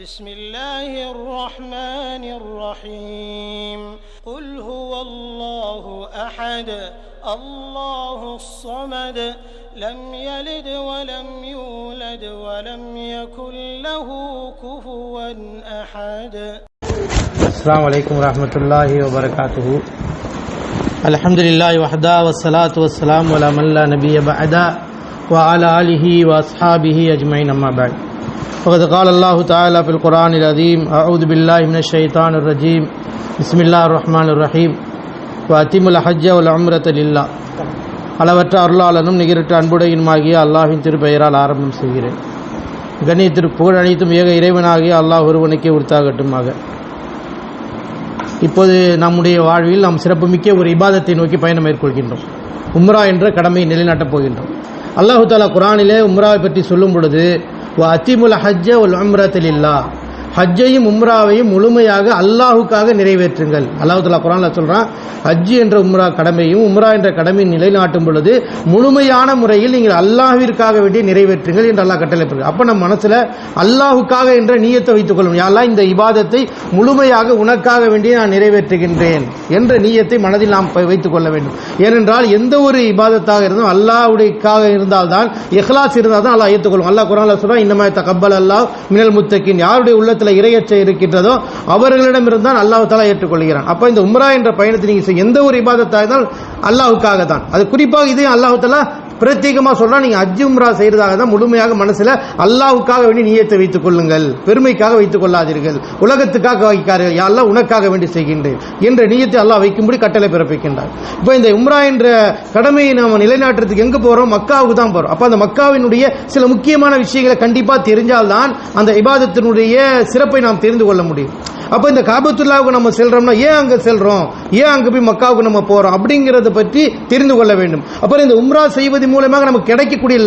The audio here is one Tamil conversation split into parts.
بسم الله الرحمن الرحيم. قل هو الله أحد الله الصمد لم يلد ولم يولد ولم يكن له كفوا أحد. السلام عليكم ورحمة الله وبركاته. الحمد لله وحده والصلاة والسلام على من لا نبي بعده وعلى آله وأصحابه أجمعين أما بعد. فقد قال الله تعالى في القرآن العظيم أعوذ بالله من الشيطان الرجيم بسم الله الرحمن الرحيم وأتم الحج والعمرة لله அளவற்ற அருளாளனும் நிகரற்ற அன்புடையனுமாகிய அல்லாஹ்வின் திருப்பெயரால் ஆரம்பம் செய்கிறேன் கண்ணியத்திற்கு புகழ் அனைத்தும் ஏக இறைவனாகிய அல்லாஹ் ஒருவனுக்கே உறுத்தாகட்டுமாக இப்போது நம்முடைய வாழ்வில் நாம் சிறப்புமிக்க ஒரு இபாதத்தை நோக்கி பயணம் மேற்கொள்கின்றோம் உம்ரா என்ற கடமையை நிலைநாட்டப் போகின்றோம் அல்லாஹு தாலா குரானிலே உம்ராவை பற்றி சொல்லும் பொழுது வ அத்திமுல் ஹஜ்ஜ உல் உம்ரத்தில்லா ஹஜ்ஜையும் உம்ராவையும் முழுமையாக அல்லாஹுக்காக நிறைவேற்றுங்கள். அல்லாஹுல்லா குரான்ல குரானில் சொல்கிறான் ஹஜ் என்ற உம்ரா கடமையும் உம்ரா என்ற கடமையும் நிலைநாட்டும் பொழுது முழுமையான முறையில் நீங்கள் அல்லாஹிற்காக வேண்டிய நிறைவேற்றுங்கள் என்று அல்லாஹ் கட்டளை அப்போ நம்ம மனசில் அல்லாஹுக்காக என்ற நீயத்தை வைத்துக் கொள்ளும். யாரெல்லாம் இந்த இபாதத்தை முழுமையாக உனக்காக வேண்டிய நான் நிறைவேற்றுகின்றேன் என்ற நீயத்தை மனதில் நாம் வைத்துக் கொள்ள வேண்டும். ஏனென்றால் எந்த ஒரு இபாதத்தாக இருந்தும் அல்லாஹ்வுடையக்காக இருந்தால்தான் எஹ்லாஸ் இருந்தால் தான் அல்லாஹ் ஏற்றுக்கொள்ளும். அல்லாஹ் குரானில் சொல்றான் இன்னமா தகப்பல் அல்லாஹ் மினல் முத்தக்கின் யாருடைய உள்ளத்தில் இறையச்சை இருக்கின்றதோ அவர்களிடம் இருந்தால் அல்லாஹு தாலா ஏற்றுக்கொள்கிறான். அப்போ இந்த உம்ரா என்ற பயணத்தை நீங்கள் எந்த ஒரு இபாதத்தாக இருந்தால் அல்லாஹுக்காக தான் அது குறிப்பாக இதையும் அல்லாஹு தாலா பிரத்யேகமாக சொல்றான் நீங்க ஹஜ் உம்ரா செய்யறதாக தான் முழுமையாக மனசுல அல்லாவுக்காக வேண்டி நீயத்தை வைத்துக் கொள்ளுங்கள். பெருமைக்காக வைத்துக் கொள்ளாதீர்கள். உலகத்துக்காக வைக்கார்கள் யாரெல்லாம் உனக்காக வேண்டி செய்கின்றேன் என்ற நீயத்தை அல்லாஹ் வைக்கும்படி கட்டளை பிறப்பிக்கின்றார். இப்போ இந்த உம்ரா என்ற கடமையை நாம் நிலைநாட்டுறதுக்கு எங்க போறோம்? மக்காவுக்கு தான் போறோம். அப்போ அந்த மக்காவினுடைய சில முக்கியமான விஷயங்களை கண்டிப்பாக தெரிஞ்சால்தான் அந்த இபாதத்தினுடைய சிறப்பை நாம் தெரிந்து கொள்ள முடியும். அப்போ இந்த காபத்துல்லாவுக்கு நம்ம செல்கிறோம்னா ஏன் அங்கே செல்கிறோம் ஏன் அங்கே போய் மக்காவுக்கு நம்ம போகிறோம் அப்படிங்கிறத பற்றி தெரிந்து கொள்ள வேண்டும். அப்புறம் இந்த உம்ரா செய்வது மூலமாக நமக்கு கிடைக்கக்கூடிய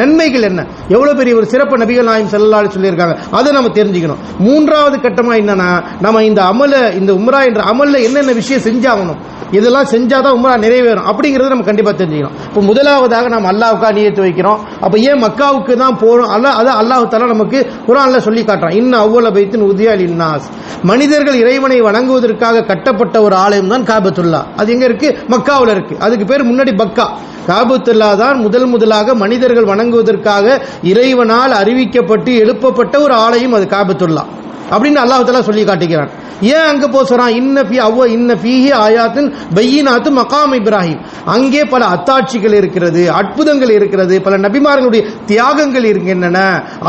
நன்மைகள் என்ன? எவ்வளோ பெரிய ஒரு சிறப்பு நபிகள் நாயம் செல்லாலும் சொல்லியிருக்காங்க. அதை நம்ம தெரிஞ்சுக்கணும். மூன்றாவது கட்டமாக என்னன்னா நம்ம இந்த அமலை இந்த உம்ரா என்ற அமலில் என்னென்ன விஷயம் செஞ்சாகணும்? இதெல்லாம் செஞ்சால் தான் உம்ரா நிறைவேறும். அப்படிங்கிறது நம்ம கண்டிப்பாக தெரிஞ்சுக்கணும். இப்போ முதலாவதாக நம்ம அல்லாஹ்வுக்கா நியத்து வைக்கிறோம். அப்போ ஏன் மக்காவுக்கு தான் போகிறோம் அல்ல அதை அல்லாஹு தஆலா நமக்கு குரானில் சொல்லி காட்டுறான். இன்னும் அவ்வளோ பைத்தின் உதியா இன்னாஸ் மனிதர்கள் இறைவனை வணங்குவதற்காக கட்டப்பட்ட ஒரு ஆலயம் தான் காபத்துல்லா. அது எங்கே இருக்குது மக்காவில் இருக்குது அதுக்கு பேர் முன்னாடி பக்கா. காபத்துல்லா தான் முதல் முதலாக மனிதர்கள் வணங்குவதற்காக இறைவனால் அறிவிக்கப்பட்டு எழுப்பப்பட்ட ஒரு ஆலயம் அது காபத்துல்லா. அப்படின்னு அல்லாஹ் சொல்லி காட்டுகிறான். ஏன் அங்கே போக சொல்கிறான் இன்ன ஃபி அவ்வ இன்ன ஃபீஹி ஆயாத்தின் பையினாத்து மகாம் இப்ராஹிம். அங்கே பல அத்தாட்சிகள் இருக்கிறது அற்புதங்கள் இருக்கிறது பல நபிமார்களுடைய தியாகங்கள் இருக்கின்றன.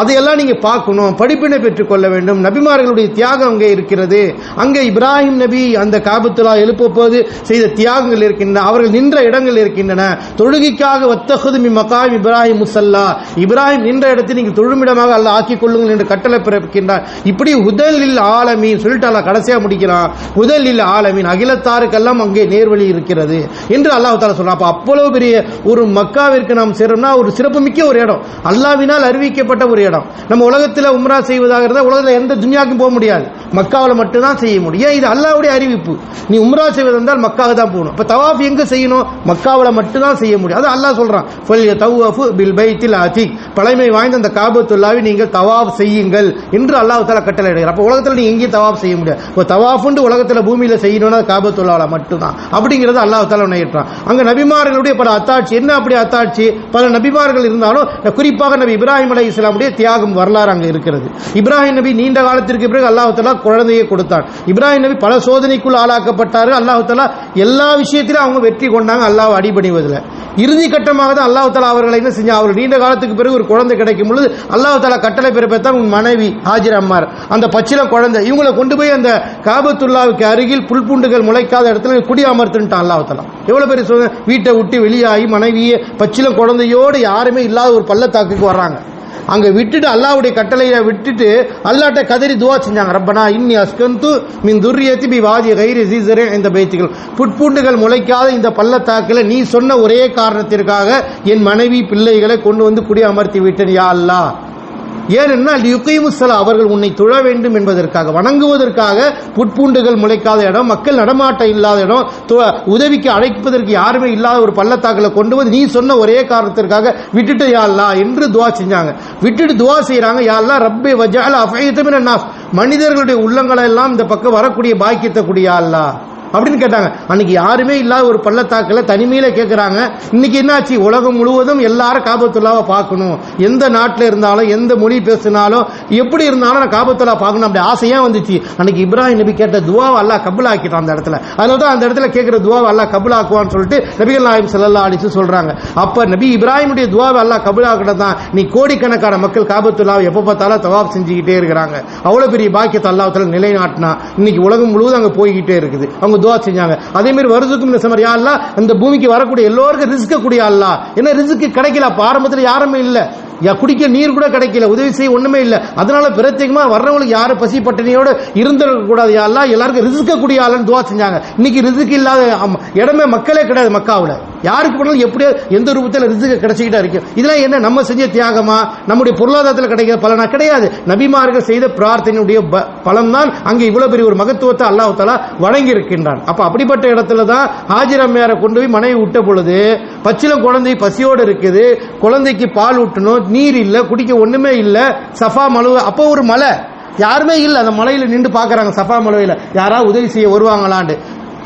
அதையெல்லாம் நீங்கள் பார்க்கணும் படிப்பினை பெற்றுக்கொள்ள வேண்டும். நபிமார்களுடைய தியாகம் அங்கே இருக்கிறது. அங்கே இப்ராஹிம் நபி அந்த காபத்துலா எழுப்பப்போது செய்த தியாகங்கள் இருக்கின்றன. அவர்கள் நின்ற இடங்கள் இருக்கின்றன. தொழுகைக்காக வத்தகுதுமி மகாம் இப்ராஹிம் முசல்லா. இப்ராஹிம் நின்ற இடத்தை நீங்கள் தொழுமிடமாக அல்ல ஆக்கிக் கொள்ளுங்கள் என்று கட்டளை பிறப்பிக்கின்றார். இப்படி உதலில் ஆலமீன் சொல்லிட்டு கடைசியாக கடைசியா முடிக்கிறான். உதலில் ஆலமீன் அகிலத்தாருக்கெல்லாம் அங்கே நேர்வழி இருக்கிறது என்று அல்லாஹ் தாலா சொல்றான் அப்ப அவ்வளவு பெரிய ஒரு மக்காவிற்கு நாம் சேரோம்னா ஒரு சிறப்புமிக்க ஒரு இடம். அல்லாவினால் அறிவிக்கப்பட்ட ஒரு இடம். நம்ம உலகத்தில் உம்ரா செய்வதாக இருந்தால் உலகத்தில் எந்த துன்யாக்கும் போக முடியாது. மக்காவில் மட்டும்தான் செய்ய முடியும். ஏன்? இது அல்லாவுடைய அறிவிப்பு. நீ உம்ரா செய்வது இருந்தால் தான் போகணும். இப்போ தவாஃப் எங்க செய்யணும்? மக்காவில் மட்டும்தான் செய்ய முடியும். அது அல்லாஹ் சொல்றான். ஃபல்ய பில் பைத்தில் பழமை வாய்ந்த அந்த காபத்துல்லாவை நீங்கள் தவாஃப் செய்யுங்கள் என்று அல்லாஹ் தாலா கட்டளை எடுக்கிறார் அப்போ உலகத்தில் நீ எங்கேயும் தவாஃப் செய்ய முடியாது. இப்போ தவாஃபுண்டு உலகத்தில் பூமியில் செய்யணும்னா காபத்துல்லாவில் மட்டும்தான். அப்படிங்கிறது அல்லாஹ் தாலா உணர்றான் அங்க நபிமார்களுடைய பல அத்தாட்சி என்ன அப்படி அத்தாட்சி? பல நபிமார்கள் இருந்தாலும் குறிப்பாக நபி இப்ராஹிம் அலி இஸ்லாமுடைய தியாகம் வரலாறு அங்கே இருக்கிறது. இப்ராஹிம் நபி நீண்ட காலத்திற்கு பிறகு அல்லாஹ் குழந்தையை கொடுத்தான் இப்ராஹிம் நபி பல சோதனைக்குள் ஆளாக்கப்பட்டார். அல்லாஹ் எல்லா விஷயத்திலும் அவங்க வெற்றி கொண்டாங்க. அல்லாஹ் அடிபணிவதில் இறுதி கட்டமாக தான் அல்லாஹ் தாலா அவர்களை என்ன செஞ்சா அவர் நீண்ட காலத்துக்கு பிறகு ஒரு குழந்தை கிடைக்கும் பொழுது அல்லாஹ் தாலா கட்டளை பிறப்பத்தான் உன் மனைவி ஹாஜிர் அம்மார் அந்த பச்சில குழந்தை இவங்களை கொண்டு போய் அந்த காபத்துல்லாவுக்கு அருகில் புல்பூண்டுகள் முளைக்காத இடத்துல குடி அமர்த்துன்ட்டான் அல்லாஹ் தாலா எவ்வளோ பெரிய சோதனை வீட்டை விட்டு வெளியாகி மனைவியை பச்சில குழந்தையோடு யாருமே இல்லாத ஒரு பள்ளத்தாக்குக்கு வர்றாங்க. அங்கே விட்டுட்டு அல்லாவுடைய கட்டளையை விட்டுட்டு அல்லாட்ட கதறி துவா செஞ்சாங்க. ரப்பனா இன்னி அஸ்கந்து மின் துர்யத்தி பி வாதி கைரி சீசரே இந்த பேச்சுகள் புட்பூண்டுகள் முளைக்காத இந்த பள்ளத்தாக்கில் நீ சொன்ன ஒரே காரணத்திற்காக என் மனைவி பிள்ளைகளை கொண்டு வந்து குடி அமர்த்தி விட்டேன் யா அல்லாஹ். ஏனென்றால் யுகைமுசலா அவர்கள் உன்னை தொழ வேண்டும் என்பதற்காக வணங்குவதற்காக புட்பூண்டுகள் முளைக்காத இடம் மக்கள் நடமாட்டம் இல்லாத இடம் து- உதவிக்கு அழைப்பதற்கு யாருமே இல்லாத ஒரு பள்ளத்தாக்கில் கொண்டு வந்து நீ சொன்ன ஒரே காரணத்திற்காக விட்டுட்டு யாழ்லா என்று துவா செஞ்சாங்க. விட்டுட்டு துவா செய்கிறாங்க யாழ்லா ரப்பே வஜால அஃபைத்தமின் மனிதர்களுடைய உள்ளங்களை எல்லாம் இந்த பக்கம் வரக்கூடிய பாக்கியத்தை கூடிய அல்லா அப்படின்னு கேட்டாங்க. அன்னைக்கு யாருமே இல்லாத ஒரு பள்ளத்தாக்கில் தனிமையில் கேட்குறாங்க இன்னைக்கு என்னாச்சு? உலகம் முழுவதும் எல்லாரும் காபத்துல்லாவை பார்க்கணும். எந்த நாட்டில் இருந்தாலும் எந்த மொழி பேசினாலும் எப்படி இருந்தாலும் நான் காபத்துல்லா பார்க்கணும் அப்படி ஆசையாக வந்துச்சு. அன்னைக்கு இப்ராஹிம் நபி கேட்ட துவாவை அல்லா கபுல் ஆக்கிட்டான் அந்த இடத்துல. அதனால தான் அந்த இடத்துல கேட்குற துவாவை அல்லா கபுல் ஆக்குவான்னு சொல்லிட்டு நபிகள் நாயம் செல்லல்லா அடிச்சு சொல்கிறாங்க அப்போ நபி இப்ராஹிமுடைய துவாவை அல்லா கபுல் ஆக்கிட்ட தான் நீ கோடிக்கணக்கான மக்கள் காபத்துல்லாவை எப்போ பார்த்தாலும் தவாப் செஞ்சுக்கிட்டே இருக்கிறாங்க. அவ்வளோ பெரிய பாக்கியத்தை அல்லாத்தில் நிலைநாட்டினா இன்னைக்கு உலகம் முழுவதும் அங்கே போய்கிட்டே இருக்குது. அவங்க துவா செஞ்சாங்க அதே மாதிரி வருதுக்கும் இந்த சமர் யா அந்த பூமிக்கு வரக்கூடிய எல்லோருக்கும் ரிஸ்க கூடிய அல்லாஹ். ஏன்னா ரிஸ்க்கு கிடைக்கல அப்ப ஆரம்பத்தில் யாருமே இல்லை. யா குடிக்க நீர் கூட கிடைக்கல உதவி செய்ய ஒண்ணுமே இல்லை. அதனால பிரத்யேகமாக வர்றவங்களுக்கு யாரும் பசி பட்டினியோடு இருந்திருக்க கூடாது யா எல்லாருக்கும் ரிஸ்க கூடிய ஆளுன்னு துவா செஞ்சாங்க. இன்னைக்கு ரிஸ்க் இல்லாத இடமே மக்களே கிடையாது மக்காவில். யாருக்கு போனாலும் எப்படியோ எந்த ரூபத்தில் ரிஸ்க் கிடைச்சிக்கிட்டா இருக்கும் இதெல்லாம் என்ன நம்ம செஞ்ச தியாகமா? நம்முடைய பொருளாதாரத்தில் கிடைக்கிற பலனா? கிடையாது. நபிமார்கள் செய்த பிரார்த்தனையுடைய ப- பலன்தான் அங்கே இவ்வளோ பெரிய ஒரு மகத்துவத்தை அல்லாஹாலா வழங்கி இருக்கின்றான் அப்போ அப்படிப்பட்ட இடத்துல தான் ஹாஜிர் அம்மையாரை கொண்டு போய் மனைவி விட்ட பொழுது பச்சிலம் குழந்தை பசியோடு இருக்குது குழந்தைக்கு பால் ஊட்டணும் நீர் இல்லை குடிக்க ஒன்றுமே இல்லை சஃபா மலு அப்போ ஒரு மலை. யாருமே இல்லை அந்த மலையில் நின்று பார்க்குறாங்க சஃபா மலையில். யாராவது உதவி செய்ய வருவாங்களான்னு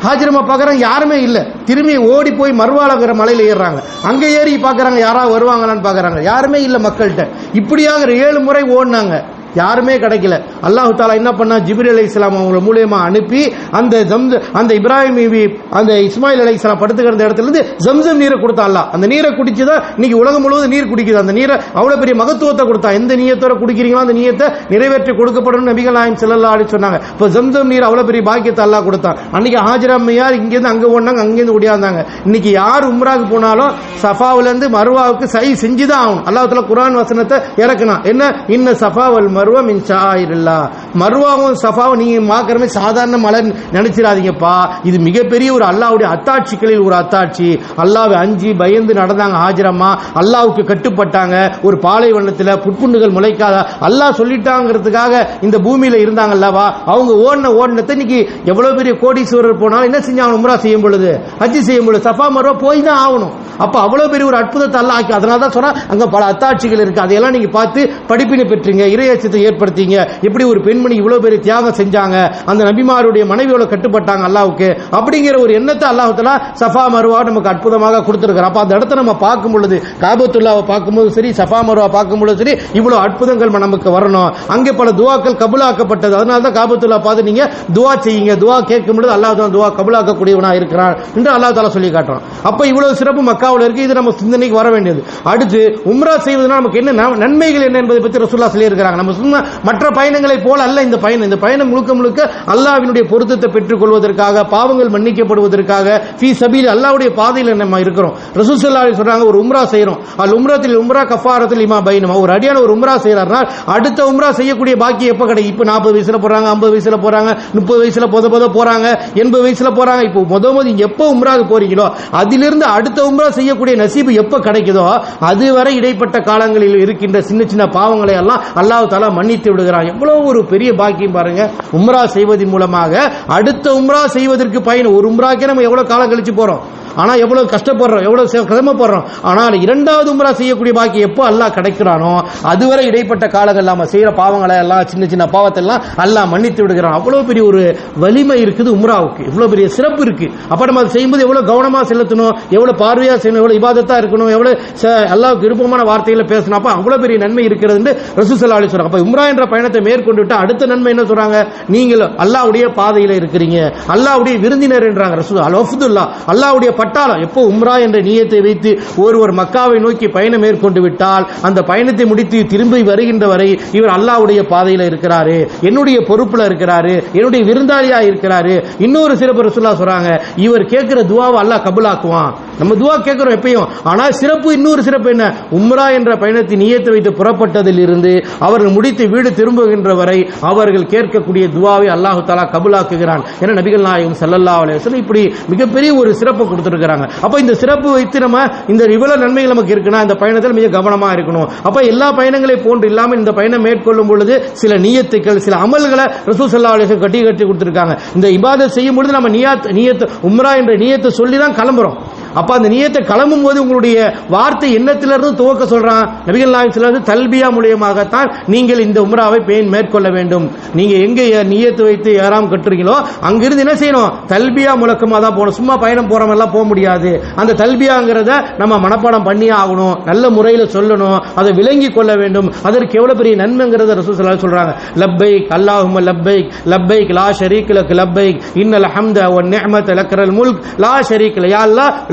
ஹாஜிரமா பார்க்குறாங்க யாருமே இல்லை. திரும்பி ஓடி போய் மறுவாளங்கிற மலையில் ஏறுறாங்க. அங்கே ஏறி பார்க்குறாங்க யாராவது வருவாங்களான்னு பார்க்குறாங்க. யாருமே இல்லை மக்கள்கிட்ட. இப்படியாக ஏழு முறை ஓடினாங்க. யாருமே கிடைக்கல. அல்லாஹ் தாலா என்ன பண்ணா? ஜிபிரி அலி இஸ்லாம் அவங்க மூலியமா அனுப்பி அந்த ஜம்ச அந்த இப்ராஹிம் நபி அந்த இஸ்மாயில் அலை இஸ்லாம் படுத்து கிடந்த இடத்துல இருந்து ஜம்சம் நீரை கொடுத்தா அல்லாஹ். அந்த நீரை குடிச்சுதான் இன்னைக்கு உலகம் முழுவதும் நீர் குடிக்குது. அந்த நீரை அவ்வளோ பெரிய மகத்துவத்தை கொடுத்தா. எந்த நீயத்தோட குடிக்கிறீங்களோ அந்த நீயத்தை நிறைவேற்றி கொடுக்கப்படும் நபிகள் நாயம் செல்லல்லா அப்படின்னு சொன்னாங்க. இப்போ ஜம்சம் நீர் அவ்வளோ பெரிய பாக்கியத்தை அல்லா கொடுத்தான் அன்னைக்கு ஹாஜரா அம்மையார் இங்கேருந்து அங்கே ஓடினாங்க அங்கேருந்து ஓடியாந்தாங்க. இன்னைக்கு யார் உம்ராக்கு போனாலும் சஃபாவிலேருந்து மருவாவுக்கு சை செஞ்சுதான் ஆகணும். அல்லாஹ் குரான் வசனத்தை இறக்கணும் என்ன? இன்ன சஃபா மருவம் இன்சா மின் மருவாவும் சஃபாவும் நீங்க மாக்கிறமே சாதாரண மலை நினைச்சிடாதீங்கப்பா. இது மிகப்பெரிய ஒரு அல்லாஹ்வுடைய அத்தாட்சிகளில் ஒரு அத்தாட்சி. அல்லாவை அஞ்சு பயந்து நடந்தாங்க ஹாஜரம்மா. அல்லாவுக்கு கட்டுப்பட்டாங்க. ஒரு பாலைவனத்தில் புட்புண்டுகள் முளைக்காத. அல்லாஹ் சொல்லிட்டாங்கிறதுக்காக இந்த பூமியில் இருந்தாங்க அல்லவா அவங்க ஓடின ஓடினத்தை இன்னைக்கு எவ்வளோ பெரிய கோடீஸ்வரர் போனாலும் என்ன செஞ்சாங்க உம்ரா செய்யும் பொழுது? ஹஜ்ஜி செய்யும் பொழுது சஃபா மருவா போய் தான் ஆகணும். அப்போ அவ்வளோ பெரிய ஒரு அற்புதத்தை அல்லாஹ் ஆக்கி. அதனால தான் சொன்னால் அங்கே பல அத்தாட்சிகள் இருக்குது அதையெல்லாம் நீங்கள் பார்த்து படிப்பினை பெற்றீங்க இறையச்சத்தை ஏற்படுத்தீங்க. எப்படி ஒரு பெண்மணி இவ்வளவு பெரிய தியாகம் செஞ்சாங்க அந்த நபிமாருடைய மனைவியோட கட்டுப்பட்டாங்க அல்லாவுக்கு அப்படிங்கிற ஒரு எண்ணத்தை அல்லாஹ் சஃபா மருவா நமக்கு அற்புதமாக கொடுத்திருக்கிறார். அப்ப அந்த இடத்த நம்ம பார்க்கும் பொழுது காபத்துல்லாவை பார்க்கும்போது சரி சஃபா மருவா பார்க்கும் பொழுது சரி இவ்வளவு அற்புதங்கள் நமக்கு வரணும். அங்கே பல துவாக்கள் கபுலாக்கப்பட்டது. அதனால தான் காபத்துல்லா பார்த்து நீங்க துவா செய்யுங்க. துவா கேட்கும் பொழுது அல்லாஹ் தான் துவா கபுலாக்கக்கூடியவனா இருக்கிறான் என்று அல்லாஹ் தாலா சொல்லி காட்டுறான். அப்ப இவ்வளவு சிறப்பு மக்காவில் இருக்கு. இது நம்ம சிந்தனைக்கு வர வேண்டியது. அடுத்து உம்ரா செய்வதனால் நமக்கு என்ன ந- நன்மைகள் என்ன என்பதை பற்றி ரசூல்லா சொல்லியிருக்கிறாங்க. நம்ம சும்மா மற்ற பயணங்களை போல அல்ல இந்த பயணம் இந்த பயணம் முழுக்க முழுக்க அல்லாவினுடைய பொருத்தத்தை பெற்றுக் கொள்வதற்காக பாவங்கள் மன்னிக்கப்படுவதற்காக ஃபீ சபீல் அல்லாஹ்வுடைய பாதையில் நம்ம இருக்கிறோம். ரசூல் ஸல்லல்லாஹு சொல்றாங்க ஒரு உம்ரா செய்கிறோம் அல் உம்ரத்தில் உம்ரா கஃபாரத்தில் இமா பைனமா ஒரு அடியான ஒரு உம்ரா செய்கிறார்னா அடுத்த உம்ரா செய்யக்கூடிய பாக்கி எப்ப கிடைக்கும் இப்போ நாற்பது வயசுல போறாங்க ஐம்பது வயசுல போறாங்க முப்பது வயசுல போத போத போறாங்க எண்பது வயசுல போறாங்க. இப்போ முத முத எப்போ உம்ராக்கு போறீங்களோ அதிலிருந்து அடுத்த உம்ரா செய்யக்கூடிய நசீபு எப்ப கிடைக்குதோ அதுவரை இடைப்பட்ட காலங்களில் இருக்கின்ற சின்ன சின்ன பாவங்களை எல்லாம் அல்லாஹ் தாலா மன்னித்து விடுகிறான். எவ்வளவு ஒரு பெரிய பாக்கியம் பாருங்க. உம்ரா செய்வதன் மூலமாக அடுத்த உம்ரா செய்வதற்கு பயன் ஒரு உம்ராக்கே நம்ம எவ்வளவு காலம் கழிச்சு போறோம்? ஆனா எவ்வளவு கஷ்டப்படுறோம் எவ்வளவு சே- சிரமப்படுறோம். ஆனால் இரண்டாவது உம்ரா செய்யக்கூடிய பாக்கி எப்போ அல்லாஹ் கிடைக்கிறானோ அதுவரை இடைப்பட்ட காலங்கள் நம்ம செய்கிற பாவங்களை எல்லாம் சின்ன சின்ன பாவத்தை எல்லாம் அல்லாஹ் மன்னித்து விடுகிறான். அவ்வளோ பெரிய ஒரு வலிமை இருக்குது உம்ராவுக்கு. இவ்வளோ பெரிய சிறப்பு இருக்கு. அப்போ நம்ம அதை செய்யும்போது எவ்வளவு கவனமா செலுத்தணும் எவ்வளவு பார்வையா செய்யணும் எவ்வளவு இபாதத்தாக இருக்கணும் எவ்வளவு அல்லாவுக்கு விருப்பமான வார்த்தைகளை பேசணும். அப்போ அவ்வளோ பெரிய நன்மை இருக்கிறது ரசூசல்லா அலி சொல்கிறாங்க அப்போ உம்ரா என்ற பயணத்தை மேற்கொண்டு விட்டு அடுத்த நன்மை என்ன சொல்றாங்க? நீங்கள் அல்லாவுடைய பாதையில இருக்கிறீங்க. அல்லாவுடைய விருந்தினர் என்றாங்க ரசூ அல் அல்லாவுடைய அல்லாஹ்வுடைய பட்டாளம் எப்போ உம்ரா என்ற நீயத்தை வைத்து ஒருவர் மக்காவை நோக்கி பயணம் மேற்கொண்டு விட்டால் அந்த பயணத்தை முடித்து திரும்பி வருகின்ற வரை இவர் அல்லாஹ்வுடைய பாதையில் இருக்கிறாரு என்னுடைய பொறுப்பில் இருக்கிறாரு என்னுடைய விருந்தாளியா இருக்கிறாரு. இன்னொரு சிறப்பு ரசுல்லா சொல்றாங்க இவர் கேட்கிற துவாவை அல்லாஹ் கபுலாக்குவான். நம்ம துவா கேட்குறோம் எப்பயும். ஆனால் சிறப்பு இன்னொரு சிறப்பு என்ன? உம்ரா என்ற பயணத்தை நியத்து வைத்து புறப்பட்டதில் இருந்து அவர்கள் முடித்து வீடு திரும்புகின்ற வரை அவர்கள் கேட்கக்கூடிய துவாவை அல்லாஹு தாலா கபுலாக்குகிறான். என நபிகள் நாயகம் சல்லல்லா அலைஹி இப்படி மிகப்பெரிய ஒரு சிறப்பு கொடுத்துருக்கிறாங்க. அப்போ இந்த சிறப்பு வைத்து நம்ம இந்த இவ்வளோ நன்மைகள் நமக்கு இருக்குன்னா இந்த பயணத்தில் மிக கவனமாக இருக்கணும். அப்போ எல்லா பயணங்களை போன்று இல்லாமல் இந்த பயணம் மேற்கொள்ளும் பொழுது சில நியத்துக்கள் சில அமல்களை ரசூ சல்லா அலைஹி கட்டி கட்டி கொடுத்துருக்காங்க. இந்த இபாதத் செய்யும் பொழுது நம்ம நியாத் நியத் உம்ரா என்ற நியத்தை சொல்லி தான் கிளம்புறோம். அப்ப அந்த நியத்தை கிளம்பும் போது உங்களுடைய வார்த்தை எண்ணத்திலிருந்து துவக்க சொல்றான். நபிகள் நாயகம் சிலருந்து தல்பியா மூலியமாகத்தான் நீங்கள் இந்த உம்ராவை பேன் மேற்கொள்ள வேண்டும். நீங்க எங்க நியத்து வைத்து ஏறாம் கட்டுறீங்களோ அங்கிருந்து என்ன செய்யணும்? தல்பியா முழக்கமா தான் போகணும். சும்மா பயணம் போறவங்க எல்லாம் போக முடியாது. அந்த தல்பியாங்கிறத நம்ம மனப்பாடம் பண்ணி ஆகணும். நல்ல முறையில் சொல்லணும். அதை விளங்கி கொள்ள வேண்டும். அதற்கு எவ்வளவு பெரிய நன்மைங்கிறத ரசூல் ஸல்லல்லாஹு சொல்றாங்க. லப்பைக் அல்லாஹும லப்பைக் லப்பைக் லா ஷரீக் லக் லப்பைக் இன்னல் ஹம்த ஒன் நெஹமத் லக்கரல் முல்க் லா ஷரீக் ல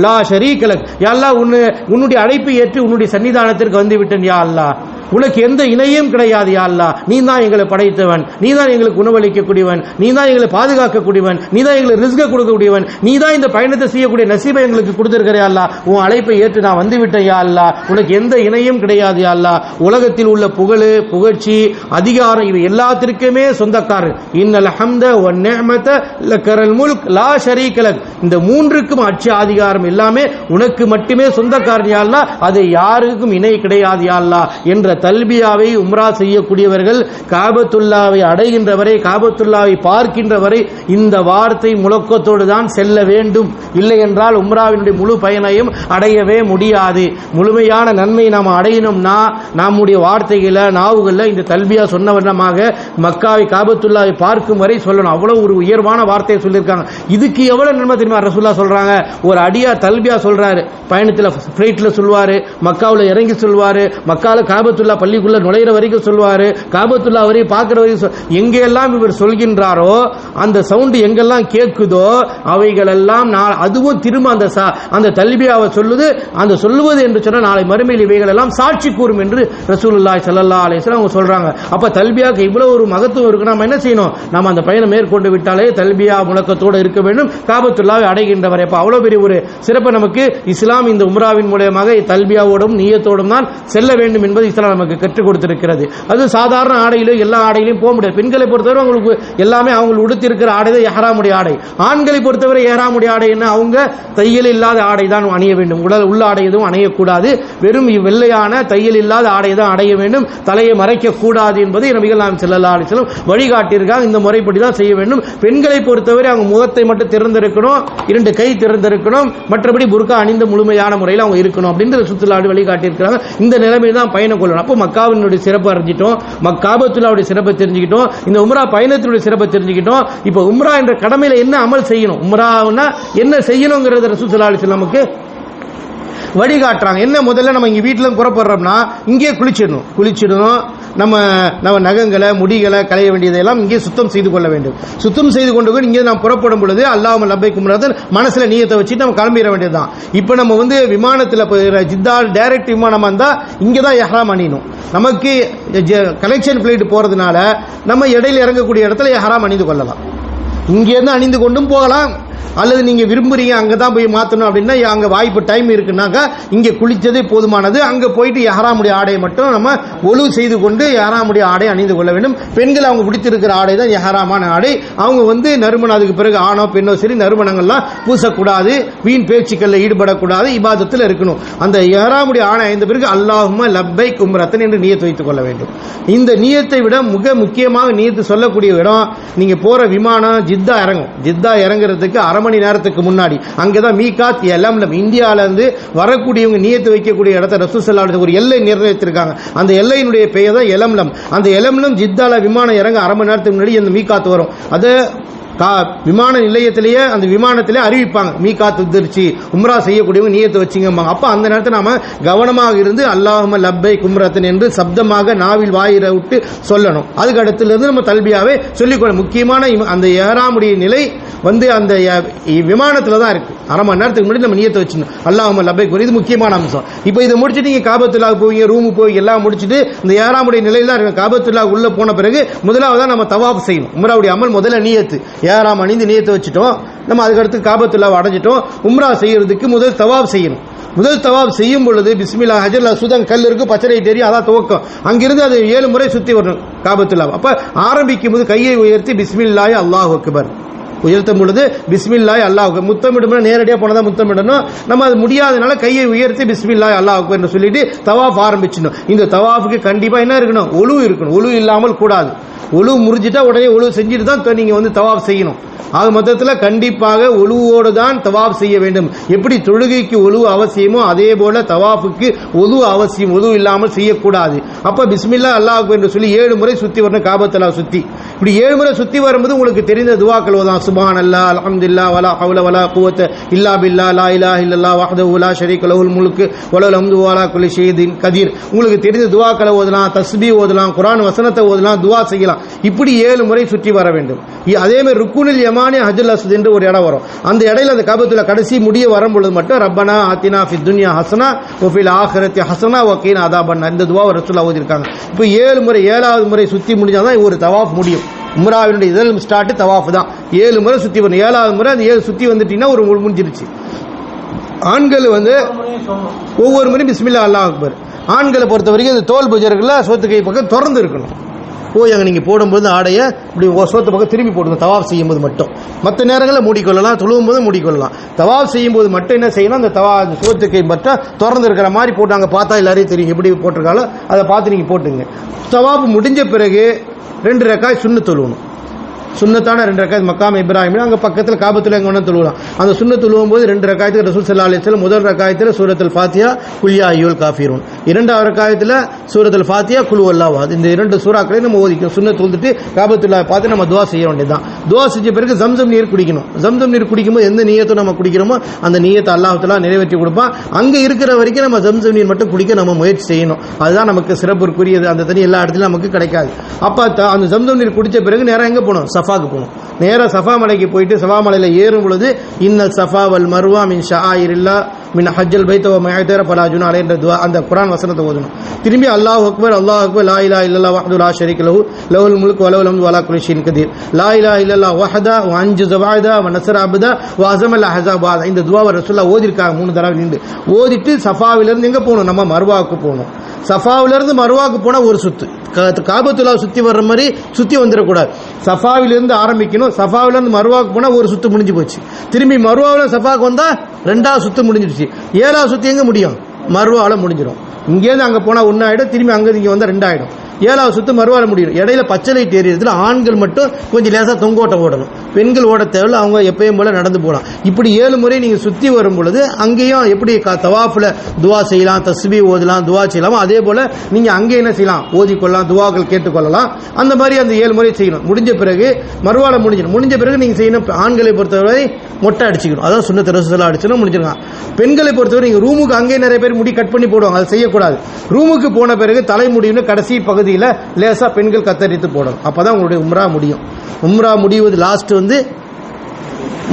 லா லா ஷரீக் லக் அல்லாஹ் உன்னு உன்னுடைய அழைப்பை ஏற்று உன்னுடைய சன்னிதானத்திற்கு வந்துவிட்டேன் யா அல்லாஹ். உனக்கு எந்த இணையும் கிடையாது யா நீ தான் எங்களை படைத்தவன். நீ தான் எங்களுக்கு உணவளிக்கக்கூடியவன். நீ தான் எங்களை பாதுகாக்கக்கூடியவன். நீ தான் எங்களுக்கு ரிஸ்க கொடுக்கக்கூடியவன். நீ தான் இந்த பயணத்தை செய்யக்கூடிய நசீபை எங்களுக்கு கொடுத்துருக்கிறையாள்லா உன் அழைப்பை ஏற்று நான் வந்து விட்டேன் உனக்கு எந்த இணையும் கிடையாது யா உலகத்தில் உள்ள புகழ் புகழ்ச்சி அதிகாரம் இவை எல்லாத்திற்குமே சொந்தக்காரர். இன்னல் ஹம்த ஒன் நிஅமத லக்கரல் முல்க். லா ஷரீ லக். இந்த மூன்றுக்கும் அச்சு அதிகாரம் எல்லாமே உனக்கு மட்டுமே சொந்தக்காரன் யா அது யாருக்கும் இணை கிடையாது யா என்ற தல்பியாவை உம்ரா செய்யக்கூடியவர்கள் காபத்துல்லாவை அடைகின்ற வரை காபத்துல்லாவை பார்க்கின்ற வரை இந்த வார்த்தை முழக்கத்தோடு தான் செல்ல வேண்டும். இல்லை என்றால் உம்ராவினுடைய முழு பயனையும் அடையவே முடியாது. முழுமையான நன்மை நாம் அடையணும்னா நம்முடைய வார்த்தைகளை நாவுகளில் இந்த தல்பியா சொன்ன வண்ணமாக மக்காவை காபத்துல்லாவை பார்க்கும் வரை சொல்லணும். அவ்வளவு ஒரு உயர்வான வார்த்தையை சொல்லியிருக்காங்க. இதுக்கு எவ்வளவு நன்மை தெரியுமா ரசூல்லா சொல்றாங்க? ஒரு அடியா தல்பியா சொல்றாரு. பயணத்தில் ஃப்ளைட்டில் சொல்வாரு மக்காவில் இறங்கி சொல்வாரு மக்கால காபத்துல்லா பள்ளிக்குள்ள நுழையிற வரைக்கும் சொல்வார் காபத்துல்லா வரையும் பார்க்குற வரைக்கும் எங்கெல்லாம் இவர் சொல்கின்றாரோ அந்த சவுண்டு எங்கெல்லாம் கேட்குதோ அவைகளெல்லாம் நான் அதுவும் திரும்ப அந்த சா அந்த தல்பியாவை சொல்லுது அந்த சொல்லுவது என்று சொன்னால் நாளை மறுமையில் இவைகள் எல்லாம் சாட்சி கூறும் என்று ரசூலுல்லாய் ஸல்லல்லாஹு அலைஹி அவங்க சொல்றாங்க. அப்ப தல்பியாவுக்கு இவ்வளவு ஒரு மகத்துவம் இருக்கு நம்ம என்ன செய்யணும்? நம்ம அந்த பயணம் மேற்கொண்டு விட்டாலே தல்பியா முழக்கத்தோடு இருக்க வேண்டும் காபத்துல்லாவை அடைகின்றவர். அப்போ அவ்வளவு பெரிய ஒரு சிறப்பு நமக்கு இஸ்லாம் இந்த உம்ராவின் மூலியமாக தல்பியாவோடும் நீயத்தோடும் தான் செல்ல வேண்டும் என்பது இஸ்லாம் நமக்கு கற்றுக் கொடுத்திருக்கிறது. அது சாதாரண ஆடையிலும் எல்லா ஆடையிலும் போக முடியாது. பெண்களை பொறுத்தவரை அவங்களுக்கு எல்லாமே அவங்க உடுத்திருக்கிற ஆடை தான் எஹராமுடைய ஆடை. ஆண்களை பொறுத்தவரை ஏறாமுடைய ஆடை என்ன? அவங்க தையல் இல்லாத ஆடை தான் அணிய வேண்டும். உடல் உள்ள ஆடை எதுவும் அணையக்கூடாது. வெறும் வெள்ளையான தையல் இல்லாத ஆடை தான் அடைய வேண்டும். தலையை மறைக்க கூடாது என்பதை நபிகள் நாம் செல்லலா செல்லும் வழிகாட்டியிருக்காங்க. இந்த முறைப்படி தான் செய்ய வேண்டும். பெண்களை பொறுத்தவரை அவங்க முகத்தை மட்டும் திறந்திருக்கணும். இரண்டு கை திறந்திருக்கணும். மற்றபடி புர்கா அணிந்த முழுமையான முறையில் அவங்க இருக்கணும் அப்படின்னு சுற்றுலாடு வழிகாட்டியிருக்கிறாங்க. இந்த நிலைமையில் தான் பயணம் கொள்ளணும். அப்போ மக்காவினுடைய சிறப்பு அறிஞ்சிட்டோம் மக்காபத்துல்லாவுடைய சிறப்பை தெரிஞ்சுக்கிட்டோம் இந்த உம்ரா பயணத்தினுடைய சிறப்பை தெரிஞ்சுக்கிட்டோம். இப்போ உம்ரா என்ற கடமையில் என்ன அமல் செய்யணும்? உம்ராவுன்னா என்ன செய்யணுங்கிறத ரசூல் நமக்கு வழிகாட்டுறாங்க. என்ன முதல்ல நம்ம இங்கே வீட்டில் புறப்படுறோம்னா இங்கேயே குளிச்சிடணும். குளிச்சிடணும் நம்ம நம்ம நகங்களை முடிகளை களைய வேண்டியதெல்லாம் இங்கே சுத்தம் செய்து கொள்ள வேண்டும். சுத்தம் செய்து கொண்டு போய் இங்கே நாம் புறப்படும் பொழுது அல்லாமல் லப்பை கும்பிட்றது மனசில் நீயத்தை வச்சுட்டு நம்ம கிளம்பிட வேண்டியதுதான். இப்போ நம்ம வந்து விமானத்தில் போகிற ஜித்தா டைரக்ட் விமானமாக இருந்தால் இங்கே தான் எஹ்ராம் அணியணும். நமக்கு கலெக்ஷன் ஃப்ளைட் போகிறதுனால நம்ம இடையில இறங்கக்கூடிய இடத்துல எஹ்ராம் அணிந்து கொள்ளலாம். இங்கேருந்து அணிந்து கொண்டும் போகலாம். அல்லது நீங்கள் விரும்புகிறீங்க அங்கே தான் போய் மாற்றணும் அப்படின்னா அங்கே வாய்ப்பு டைம் இருக்குனாக்கா இங்கே குளித்ததே போதுமானது. அங்கே போயிட்டு யாராமுடைய ஆடையை மட்டும் நம்ம ஒழு செய்து கொண்டு யாராமுடைய ஆடை அணிந்து கொள்ள வேண்டும். பெண்கள் அவங்க பிடித்திருக்கிற ஆடை தான் யாராமான ஆடை. அவங்க வந்து நறுமணம் அதுக்கு பிறகு ஆணோ பெண்ணோ சரி நறுமணங்கள்லாம் பூசக்கூடாது. வீண் பேச்சுக்களில் ஈடுபடக்கூடாது இபாதத்தில் இருக்கணும். அந்த யாராமுடைய ஆணை அணிந்த பிறகு அல்லாஹும லப்பை கும்ரத்தன் என்று நியத்து வைத்துக் கொள்ள வேண்டும். இந்த நியத்தை விட மிக முக்கியமாக நியத்து சொல்லக்கூடிய இடம் நீங்கள் போகிற விமானம் ஜித்தா இறங்கும். ஜித்தா இறங்குறதுக்கு அரை மணி நேரத்துக்கு முன்னாடி. அங்கே தான் மீகாத் எலம்லம் இந்தியாவிலேருந்து வரக்கூடியவங்க நியத்து வைக்கக்கூடிய இடத்த ரசூசல்லா ஒரு எல்லை நிர்ணயித்திருக்காங்க. அந்த எல்லையினுடைய பெயர் தான் எலம்லம். அந்த எலம்லம் ஜித்தால விமானம் இறங்க அரை மணி நேரத்துக்கு முன்னாடி அந்த மீகாத் வரும். அது கா விமான நிலையத்திலேயே அந்த விமானத்திலே அறிவிப்பாங்க. மீகாத் உதிர்ச்சி உம்ரா செய்யக்கூடியவங்க நீயத்தை வச்சிங்கம்பாங்க. அப்போ அந்த நேரத்தில் நாம் கவனமாக இருந்து அல்லாஹும லப்பை கும்ரத்தன் என்று சப்தமாக நாவில் வாயிற விட்டு சொல்லணும். அதுக்கு அடுத்துலேருந்து நம்ம தல்பியாவே சொல்லிக்கொள்ள முக்கியமான அந்த ஏறாமுடைய நிலை வந்து அந்த விமானத்தில் தான் இருக்குது அரை மணி நேரத்துக்கு முன்னாடி நம்ம நீயத்தை வச்சிடணும் அல்லாஹும லப்பை குறி இது முக்கியமான அம்சம். இப்போ இதை முடிச்சுட்டு நீங்கள் காபத்துல்லா போவீங்க ரூமு போய் எல்லாம் முடிச்சுட்டு இந்த ஏறாமுடைய நிலையில் தான் இருக்கும் காபத்துல்லா உள்ளே போன பிறகு முதலாவதாக நம்ம தவாப் செய்யணும். உம்ராவுடைய அமல் முதல்ல நீயத்து. ஏறாம் அணிந்து நியத்தை வச்சுட்டோம். நம்ம அதுக்கடுத்து காபத்துல்லாவை அடைஞ்சிட்டோம். உம்ரா செய்யறதுக்கு முதல் தவாப் செய்யணும். முதல் தவாப் செய்யும் பொழுது பிஸ்மில்லா ஹஜர்லா சுதன் கல் இருக்கு பச்சரை தெரியும் அதான் துவக்கம். அங்கிருந்து அது ஏழு முறை சுற்றி வரணும் காபத்துல்லா. அப்போ ஆரம்பிக்கும் போது கையை உயர்த்தி பிஸ்மில்லாய் அல்லாஹ் அக்பர். உயர்த்தும் பொழுது பிஸ்மில்லாய் அல்லாஹ் முத்தமிடும் நேரடியாக போனதான் முத்தமிடணும். நம்ம அது முடியாதனால கையை உயர்த்தி பிஸ்மில்லாய் அல்லாஹ் என்று சொல்லிட்டு தவாஃப் ஆரம்பிச்சிடணும். இந்த தவாஃபுக்கு கண்டிப்பாக என்ன இருக்கணும்? ஒழு இருக்கணும். ஒழு இல்லாமல் கூடாது. ஒழு முறிஞ்சிட்டா உடனே ஒழு செஞ்சுட்டு தான் நீங்கள் வந்து தவாஃப் செய்யணும். ஆக மொத்தத்தில் கண்டிப்பாக ஒழுவோடு தான் தவாப் செய்ய வேண்டும். எப்படி தொழுகைக்கு ஒழு அவசியமோ அதே போல தவாஃபுக்கு ஒழு அவசியம். ஒழு இல்லாமல் செய்யக்கூடாது. அப்போ பிஸ்மில்லா அல்லாஹ் என்று சொல்லி ஏழு முறை சுற்றி வரணும் காபத்தலா சுற்றி இப்படி ஏழு முறை சுத்தி வரும்போது உங்களுக்கு தெரிந்த துவாக்கள் ஓதான் சுபான் அல்லா அலமதுல்லா வலா ஹவுல வலா குவத்த இல்லா பில்லா லா இலா இல்லல்லா வஹ்தஹு உலா ஷரீ லஹுல் முழுக்கு வலல் அம்து வாலா குலி ஷைஇன் கதீர். உங்களுக்கு தெரிந்த துவாக்களை ஓதலாம் தஸ்பீ ஓதலாம் குரான் வசனத்தை ஓதலாம் துவா செய்யலாம். இப்படி ஏழு முறை சுற்றி வர வேண்டும். இ- ருக்குனில் யமானி ஹஜ்ஜுல் அசத் என்று ஒரு இடம் வரும். அந்த இடையில அந்த கபத்தில் கடைசி முடிய வரும் பொழுது மட்டும் ரப்பனா ஆத்தினா ஃபித் துன்யா ஹசனா ஒஃபில் ஆஹரத்தி ஹசனா ஒகீன் அதா பண்ணா இந்த துவா ரசூலா ஓதிருக்காங்க இப்போ ஏழு முறை ஏழாவது முறை சுற்றி முடிஞ்சால் தான் ஒரு தவாஃப் முடியும். உம்ராவினுடைய இதழ் ஸ்டார்ட் தவாஃப் தான். ஏழு முறை சுத்தி வரணும் ஏழாவது முறை அந்த ஏழு சுத்தி வந்துட்டீங்கன்னா ஒரு முடிஞ்சிருச்சு. ஆண்கள் வந்து ஒவ்வொரு முறையும் பிஸ்மில்லா அல்லாஹ் அக்பர். ஆண்களை பொறுத்த வரைக்கும் இந்த தோல் பூஜைகளில் சோத்து கை பக்கம் திறந்து இருக்கணும். போய் அங்கே நீங்கள் போடும்போது ஆடையை இப்படி சோத்து பக்கம் திரும்பி போடணும் தவாப் செய்யும்போது மட்டும். மற்ற நேரங்களில் மூடிக்கொள்ளலாம் தொழுவும் போது மூடிக்கொள்ளலாம். தவாப் செய்யும்போது மட்டும் என்ன செய்யணும்? அந்த தவா அந்த சோத்துக்கை கை மட்டும் திறந்து இருக்கிற மாதிரி போட்டு அங்கே பார்த்தா எல்லாரையும் தெரியும். எப்படி போட்டிருக்காலும் அதை பார்த்து நீங்கள் போட்டுங்க. தவாப் முடிஞ்ச பிறகு ரெண்டு ரெக்காய் சுண்ணு தொழுவணும். சுண்ணத்தான ரெண்டு ரக்காயத் மக்காம இப்ராஹிம் அங்கே பக்கத்தில் காபத்தில் எங்கே வேணால் தொழுவலாம். அந்த சுண்ண தொழுவும் போது ரெண்டு ரக்காயத்துக்கு ரசூல் சல்லா அலிஸ்லாம் முதல் ரக்காயத்தில் சூரத்தில் ஃபாத்தியா குல்யா ஐயோல் காஃபீரூன் இரண்டாவது ரக்காயத்தில் சூரத்தில் ஃபாத்தியா குழு அல்லாவாது இந்த இரண்டு சூறாக்களையும் நம்ம ஓதிக்கணும். சுண்ண தொழுதுட்டு காபத்துல்லா பார்த்து நம்ம துவா செய்ய வேண்டியதுதான். துவா செஞ்ச பிறகு ஜம்சம் நீர் குடிக்கணும். ஜம்சம் நீர் குடிக்கும்போது எந்த நீயத்தை நம்ம குடிக்கிறோமோ அந்த நீயத்தை அல்லாஹ்தலா நிறைவேற்றி கொடுப்பான். அங்கே இருக்கிற வரைக்கும் நம்ம ஜம்சம் நீர் மட்டும் குடிக்க நம்ம முயற்சி செய்யணும். அதுதான் நமக்கு சிறப்புக்குரியது. அந்த தண்ணி எல்லா இடத்துலையும் நமக்கு கிடைக்காது. அப்போ அந்த ஜம்சம் நீர் குடித்த பிறகு நேரம் எங்கே போகணும்? சஃபாக்கு போகணும் நேராக சஃபா மலைக்கு போயிட்டு சஃபா மலையில் ஏறும் பொழுது இன்ன சஃபா வல் மர்வா மின் ஷாயிரில்லா மின் ஹஜ்ஜல் பைத்தவ மயத்தேர பலாஜுனா அலைன்ற துவா அந்த குரான் வசனத்தை ஓதணும். திரும்பி அல்லாஹ் அக்பர் அல்லாஹ் அக்பர் லா இலா இல்லா வஹது லா ஷரீக் லஹு லஹுல் முல்க் வலஹுல் ஹம்து வலா குல்லி ஷைஇன் கதீர். லா இலா இல்லா வஹதா வ அன்ஜு ஜவாதா வ நஸர அப்தா வ அஸமல் அஹஸாபாதா இந்த துவாவை ரசூலுல்லாஹ் ஓதிருக்காங்க மூணு தடவை நின்று ஓதிட்டு சஃபாவிலிருந்து எங்கே போகணும்? நம்ம மர்வாவுக்கு போகணும். சஃபாவிலேருந்து மருவாவுக்கு போனால் ஒரு சுத்து. கா- காபத்துல்லா வர்ற மாதிரி சுற்றி வந்துடக்கூடாது. சஃபாவிலேருந்து ஆரம்பிக்கணும். சஃபாவிலேருந்து மருவாவுக்கு போனால் ஒரு சுத்து முடிஞ்சு போச்சு. திரும்பி மருவாவில் சஃபாவுக்கு வந்தால் ரெண்டாவது சுத்து முடிஞ்சிடுச்சு. ஏழாவது சுற்றி எங்கே முடியும்? மருவாவில் முடிஞ்சிடும். இங்கேருந்து அங்கே போனால் ஒன்றாயிடும் திரும்பி அங்கே இங்கே வந்தால் ரெண்டாயிடும். ஏழாவது சுற்று மறுவாழ முடியும். இடையில பச்சை லைட் ஏரியத்தில் ஆண்கள் மட்டும் கொஞ்சம் லேசாக தொங்கோட்டம் ஓடணும். பெண்கள் ஓட தேவையில்ல அவங்க எப்பயும் போல நடந்து போகலாம். இப்படி ஏழு முறை நீங்கள் சுற்றி வரும் பொழுது அங்கேயும் எப்படி க- தவாஃபில் துவா செய்யலாம் தஸ்பி ஓதலாம் துவா செய்யலாம் அதே போல் நீங்கள் அங்கே என்ன செய்யலாம்? ஓதிக்கொள்ளலாம் துவாக்கள் கேட்டுக்கொள்ளலாம். அந்த மாதிரி அந்த ஏழு முறை செய்யணும். முடிஞ்ச பிறகு மறுவாட முடிஞ்சிடும். முடிஞ்ச பிறகு நீங்கள் செய்யணும் ஆண்களை பொறுத்தவரை மொட்டை அடிச்சுக்கணும். அதான் சுண்ண ரசூலா அடிச்சுனா முடிஞ்சிருக்காங்க பெண்களை பொறுத்தவரை நீங்கள் ரூமுக்கு அங்கேயே நிறைய பேர் முடி கட் பண்ணி போடுவாங்க. அதை செய்யக்கூடாது. ரூமுக்கு போன பிறகு தலைமுடின்னு கடைசி பகுதியில் லேசாக பெண்கள் கத்தரித்து போடணும். அப்போ தான் உங்களுடைய உம்ரா முடியும். உம்ரா முடிவது லாஸ்ட் வந்து வந்து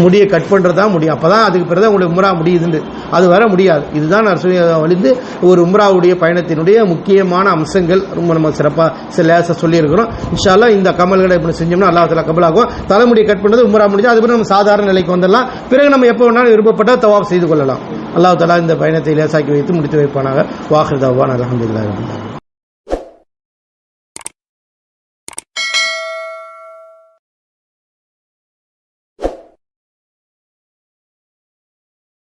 முடியை கட் பண்ணுறது தான் முடியும். அப்போ தான் அதுக்கு பிறகு உங்களுக்கு உம்ரா முடியுதுன்னு. அது வர முடியாது. இதுதான் நான் வலிந்து ஒரு உம்ராவுடைய பயணத்தினுடைய முக்கியமான அம்சங்கள். ரொம்ப நம்ம சிறப்பாக சில லேசாக சொல்லியிருக்கிறோம். இன்ஷால்லா இந்த கமல்களை இப்படி செஞ்சோம்னா அல்லாஹ் தலா கலா ஆகும் தலைமுடியை கட் பண்ணுறது உம்ரா முடிஞ்சு அது நம்ம சாதாரண நிலைக்கு வந்துடலாம். பிறகு நம்ம எப்போ வேணாலும் விருப்பப்பட்டால் தவாப் செய்து கொள்ளலாம். அல்லாஹ் தலா இந்த பயணத்தை லேசாக்கி வைத்து முடித்து வைப்பானாக. வாஹிர் தவான் அலமதுல்லா